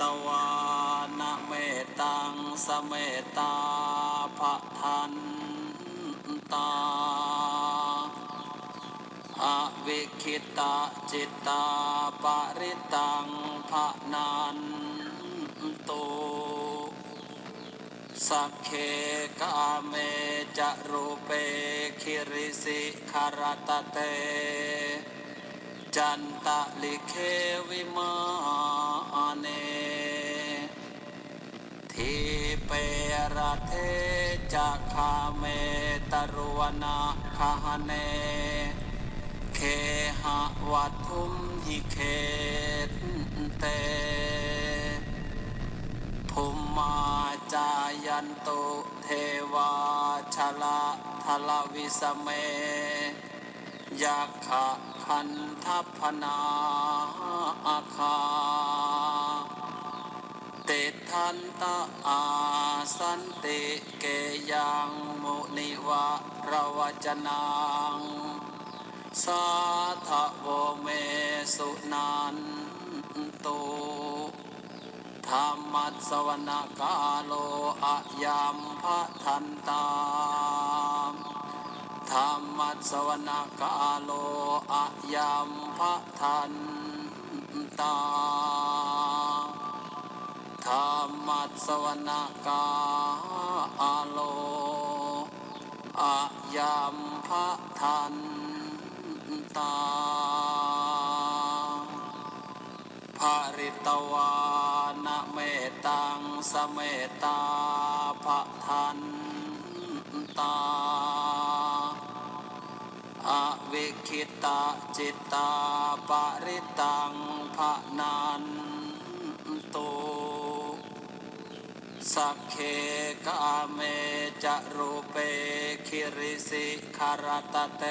ตวานะเมตังสเมตาภะทันตาอวิคิตาจิตตาปริตังภะนันตสักเคกาเมจะรูเปคิริสิคารตเต จันตะลิเควิมาเนทีเปรเทจะคาเมตรุวนาคาเน เคหะวัทุมหิเคตเตภุมมาจายันตุเทวาชละทลวิสเม ยักขะคันทัพนาอาคาติทันตะอาสันติเกยังมุนิวะระวจนังสาธโวเมสุนันตุธรรมัสวนกาโลอะยัมภะทันตา ธรรมัสวนกาโลอะยัมภะทันตาธรรมัสวนกาโลอะยัมภะทันตาภาริตวานะเมตังสเมตาภะทันตา ตาจิตตาปริตังภะนันตุสักเคกาเมจะรูเปคิริสิคารตเต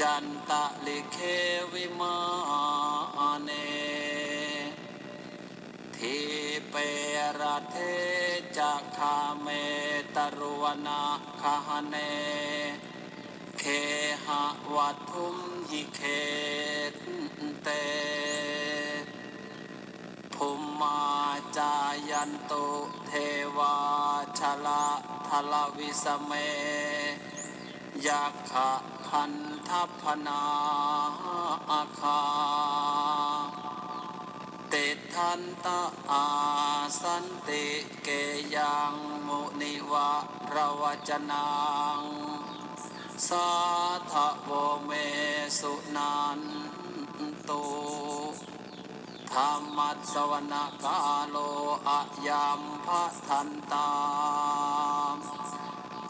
จันตะลิเควิมาเนทีเประเทจะคาเมตรุวนาคาเน หะวัทุมหิเคตเตภุมมาจายันตุเทวาชละทลวิสเมยักขะคันทัพพนาอาคาติทันตะอาสันติเกยังมุนิวะระวจนัง สาธโวเมสุนันตุธรรมัสวนกาโลอะยัมภะทันตา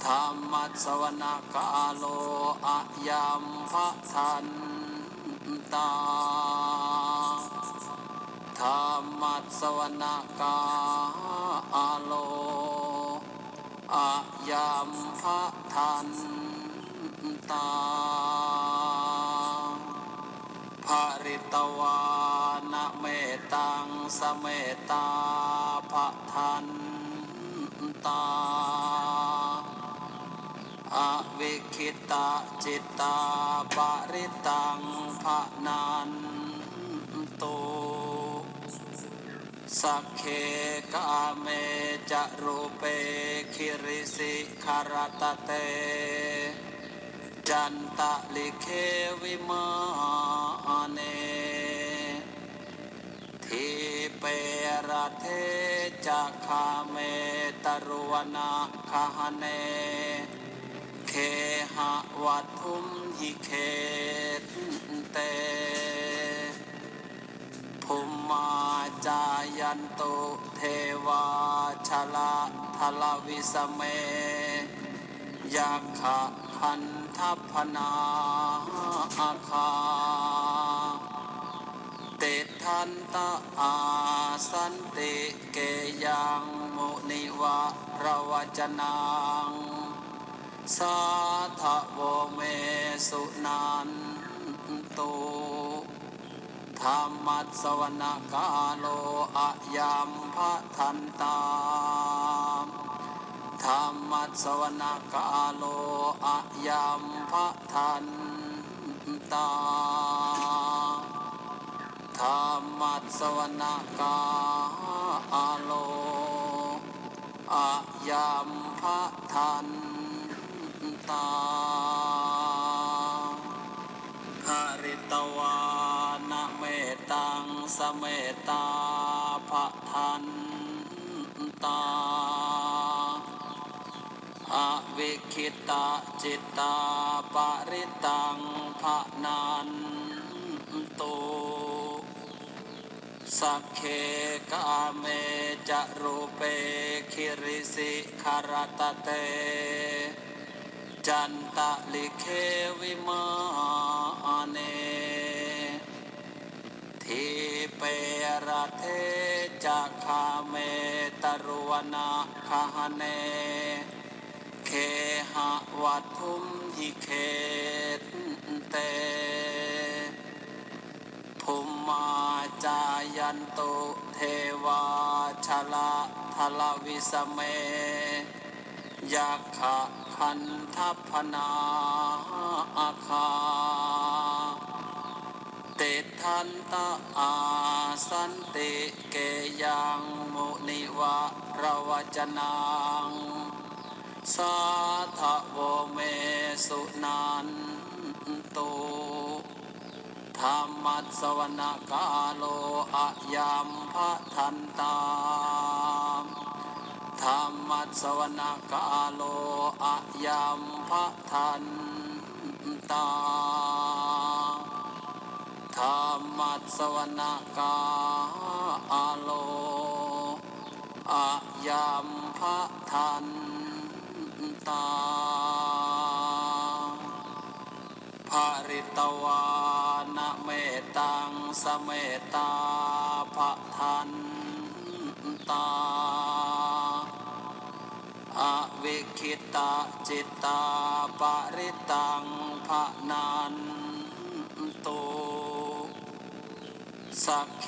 ธรรมัสวนกาโลอะยัมภะทันตาธรรมัสวนกาโลอะยัมภะทัน ตาภาริตวานะเมตังสเมตาภะทันตาอวิคิตาจิตตาปริตังภะนันตุสักเคกาเมจะรูเปคิริสิคารตเต จันตะลิเควิมาเนทีเปรเทจะคาเมตรวนาคาเน เคหะวัทุมหิเคตเตภุมมาจายันตุเทวาชละทลวิสเมยักขะคัน ทัพพนาอาคาติทันตะอาสันติเกยังมุนิวะระวจนังสาธโวเมสุนันตุธรรมัสสวนกาโลอะยัมภะทันตา ธรรมัสวนกาโลอะยัมภะทันตาธธรรมัสวนกาอาโลอะยามพะทันตาหริตวานะเมตังสเมตาะจิตตาปริตังภะนันตุสักเคกาเมจะรูเปคิริสิคารตเต จันตะลิเควิมาเนทีเปรเทจะคาเมตรุวนาคาเนเหะวัทุมหิเคตเตภุมมาจายันตุเทวาชละทลวิสเมยักขะคันทัพนาอาคาติทันตะอาสันติเกยังมุนิวะระวจนัง สาธโวเมสุนันตุธรรมัสสวนกาโลอะยามพะทันตาธรรมัสสวนกาโลอะยามพะทันตาธรรมัสสวนกาโลอะยามพะทันตา ภาริตวานะเมตังสเมตาภะทันตาอวิคิตะจิตตาปริตังภะนันตุสักเค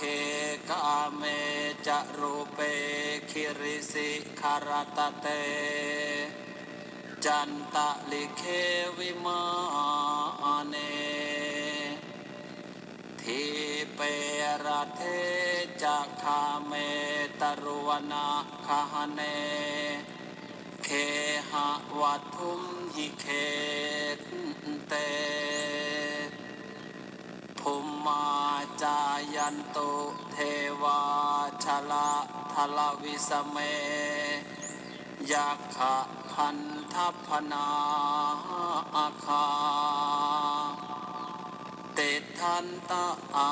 กาเมจะรูเปคิริสิคารตเต จันตะลิเควิมาเนทีเปรเทจะคาเมตรุวนาคาเน เคหะวัทุมหิเคตเตภุมมาจายันตุเทวาชละทลวิสเมยักขะ คันทัพพนาอาคาติทันตะอา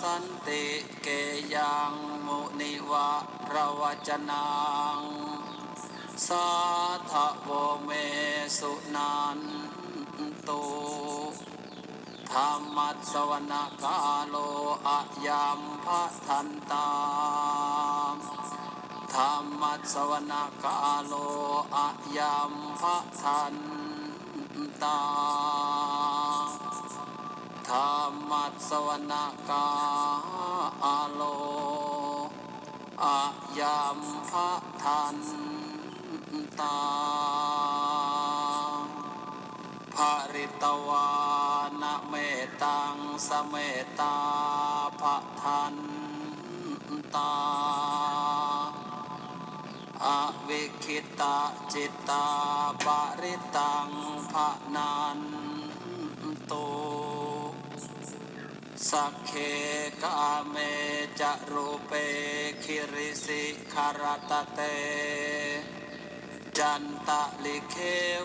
สันติเกยังมุนิวะระวจนัง สาธโวเมสุนันตุธรรมัสวนกาโลอะยามพะทันตา ธรรมัสวนกาโลอะยามพะทันตาธรรมัสวนกาโลอะยามพะทันตาภริตวานะเมตังสเมตา ตะจิตตาปริตังภะนันตุสักเคกาเมจะรูเปคิริสิคารตะเต จันตะลิเค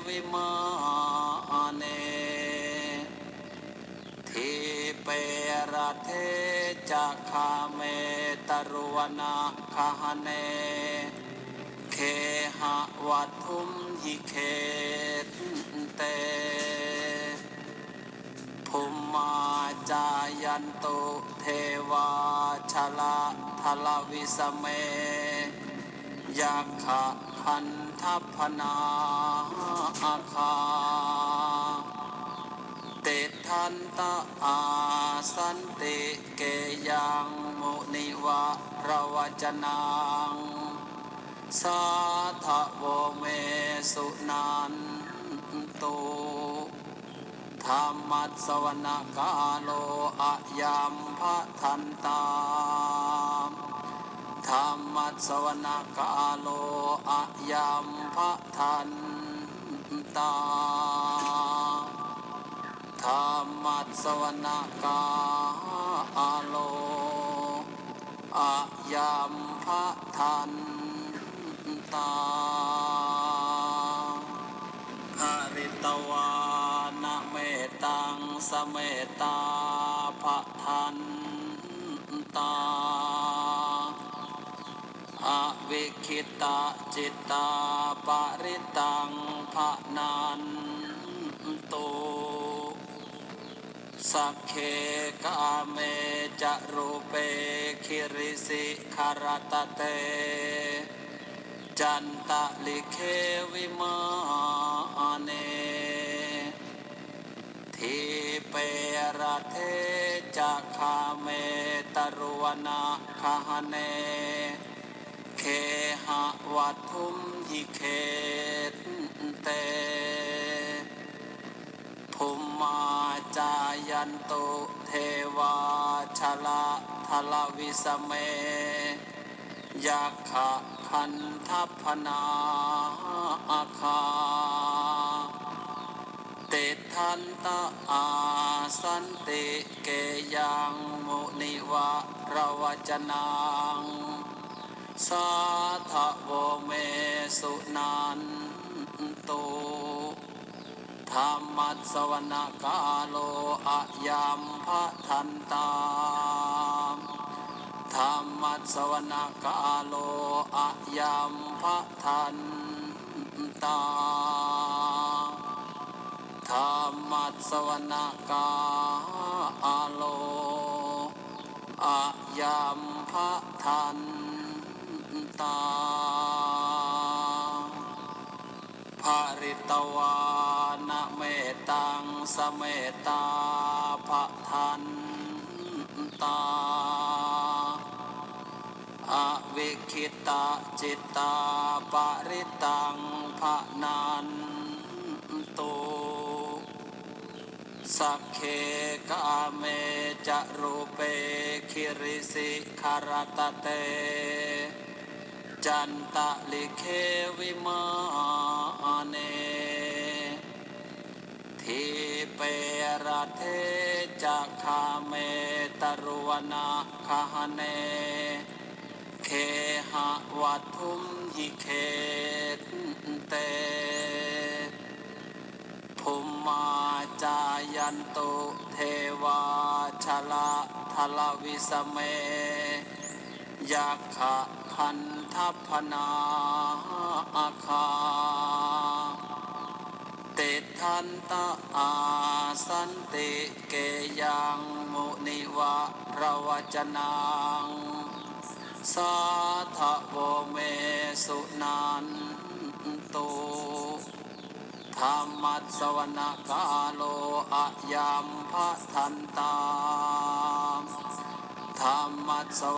วิมาเนทีเปรเทจะคาเมตรวนาคาเน เคหะวัทุมหิเคตเตภุมมาจายันตุเทวาชละทลวิสเมยักขะคันทัพนาอาคาเตทันตะอาสันติเกยังมุนิวะระวจนัง สาธโวเมสุนันตุธรรมัสวนกาโลอะยามพะทันตาธรรมัสวนกาโลอะยามพะทันตาธรรมัสวนกาโลอะยามพะทัน วิคิตะจิตตาปริตังภะนันตุสักเคกาเมจะรูเปคิริสิคารตเต จันตะลิเควิมาเนทีเปรเทจะคาเมตรุวนาคหเน หะวัทุมหิเคเตภุมมาจายันตุเทวาชละทลวิสเมยักขะคันทัพนาอาคาเตทันตะอาสันติเกยังมุนิวะระวจนัง สาทะโวเมสุนันตุธรรมัสสวนกาโลอะยามพระทันตาธรรมัสสวนกาโลอะยามพระทันตาธรรมัสสวนกาโลอะยามพระทันตา ภาริตวานะเมตังสเมตาภะทันตาอวิคิตะจิตตาปริตังภะนันตุสักเคกาเมจะรูเปคิริสิคารตเต จันตะลิเควิมาเนทีเปรเทจะคาเมตรุวนาคหเน เคหะวัทุมหิเคเตภุมมาจายันตุเทวาชละทลวิสเมยักขะ คันทัพนาอาคาเตทันตะอาสันติเกยังมุนิวะระวจนังสาทะโวเมสุนันตุธรรมัสวนกาโลอะยามพะทันตาธรรมัสส